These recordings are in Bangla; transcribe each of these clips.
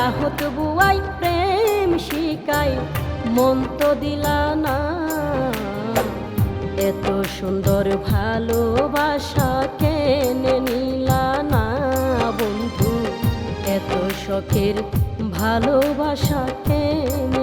দাহত বুয়াই প্রেম শিকাই, মন তো দিলা না। এত সুন্দর ভালোবাসা কেনে নিলা না বন্ধু? এত শখের ভালোবাসা কেনে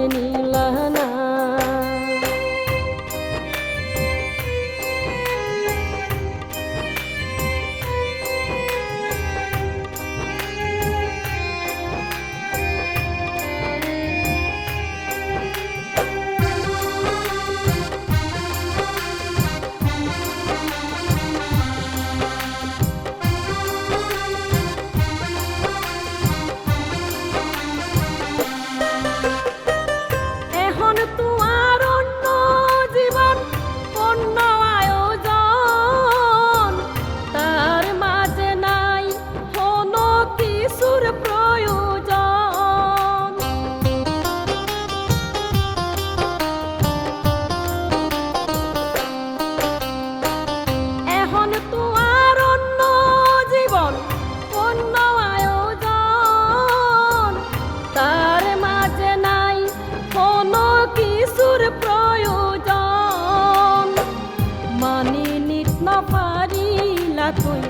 পারিলা তুই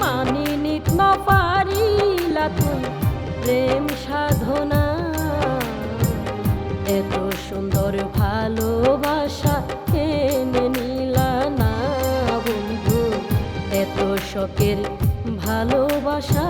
মানি নিত ন পারিলা তুই, প্রেম সাধনা। এত সুন্দর ভালোবাসা কেনে নিলা না বন্ধু, এত শখের ভালোবাসা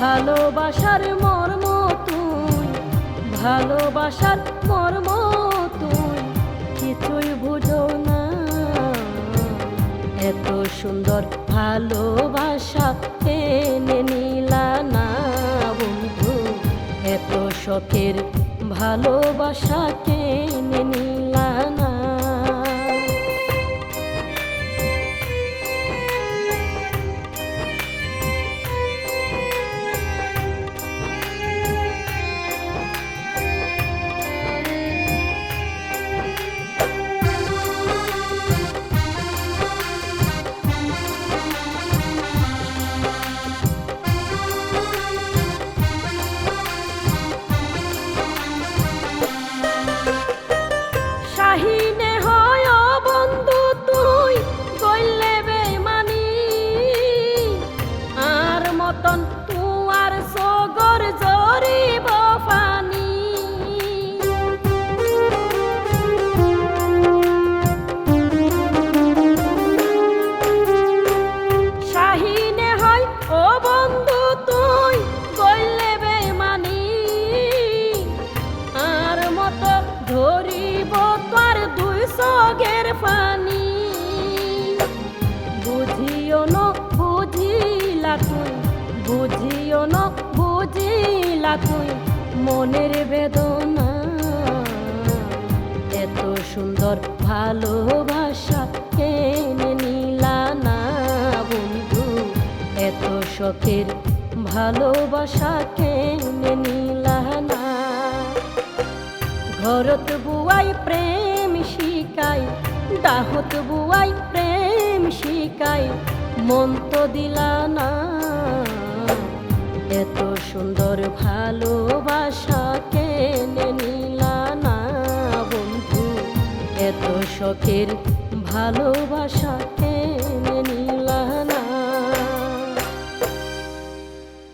ভালোবাসার মর্ম তুই, ভালোবাসার মর্ম তুই, কিছুই বুঝো না। এত সুন্দর ভালোবাসা এনে নিলা না বন্ধু, এত শখের ভালোবাসা কেনে পানি বুঝিও ন, বুঝিলা তুই, বুঝিও ন, বুঝিলা তুই, মনের বেদনা। এত সুন্দর ভালোবাসা কেনে নিলা না বন্ধু। এত শখের ভালোবাসা কেনে নিলা না। ঘরত বুয়াই প্রেম শিকাই দাহত বুয়াই প্রেম শিকাই, মন তো দিলা না। এত সুন্দর ভালোবাসা কেনে নিলা না বন্ধু, এত শখের ভালোবাসা কেনে